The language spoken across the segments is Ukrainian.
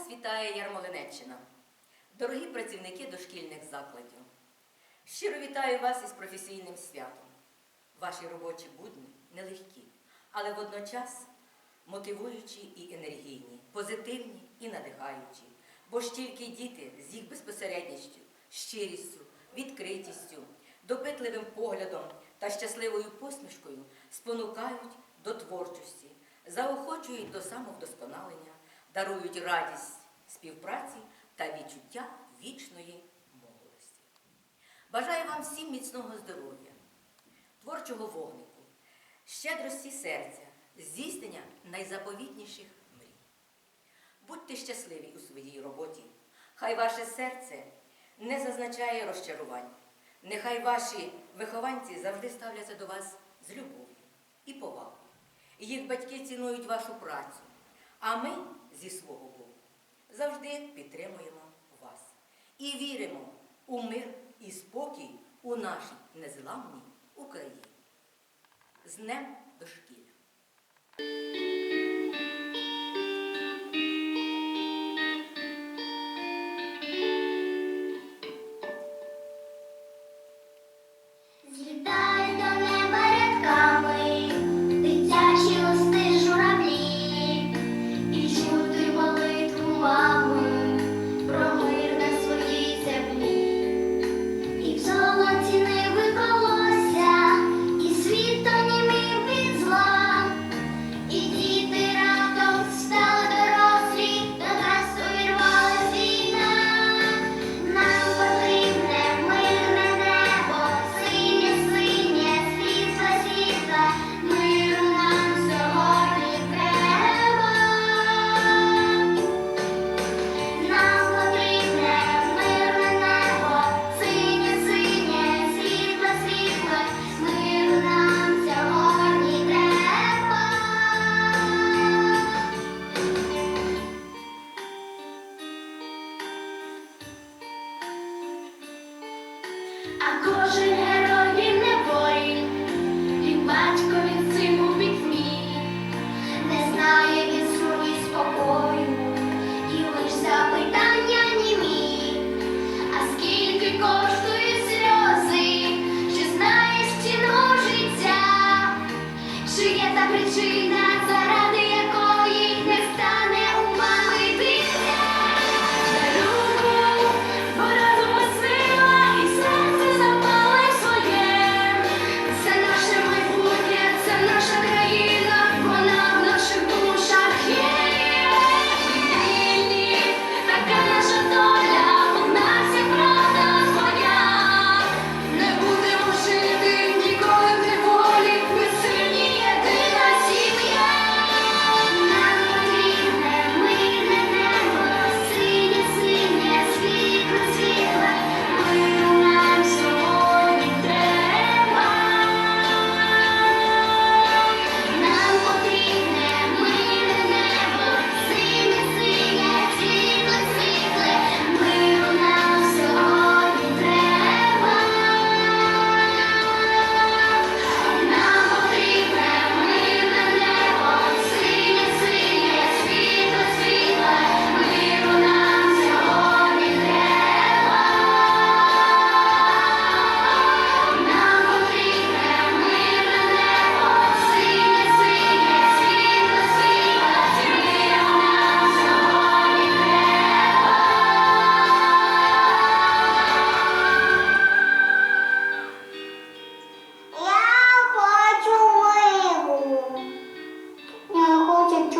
Вас вітає Ярмолинеччина, дорогі працівники дошкільних закладів. Щиро вітаю вас із професійним святом. Ваші робочі будні нелегкі, але водночас мотивуючі і енергійні, позитивні і надихаючі. Бо ж тільки діти з їх безпосередністю, щирістю, відкритістю, допитливим поглядом та щасливою посмішкою спонукають до творчості, заохочують до самовдосконалення, дарують радість співпраці та відчуття вічної молодості. Бажаю вам всім міцного здоров'я, творчого вогнику, щедрості серця, здійснення найзаповітніших мрій. Будьте щасливі у своїй роботі. Хай ваше серце не зазначає розчарувань. Нехай ваші вихованці завжди ставляться до вас з любов'ю і повагою. Їх батьки цінують вашу працю, а ми зі свого боку завжди підтримуємо вас і віримо у мир і спокій у нашій незламній Україні. З Днем дошкілля! А кожен герой не воїн, і батько він син у пітьмі, не знає він спокою, і лиш запитання німі. А скільки коштує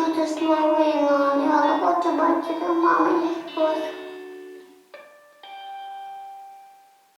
Я не хочу чути словину, я не хочу бачити мамині сльози.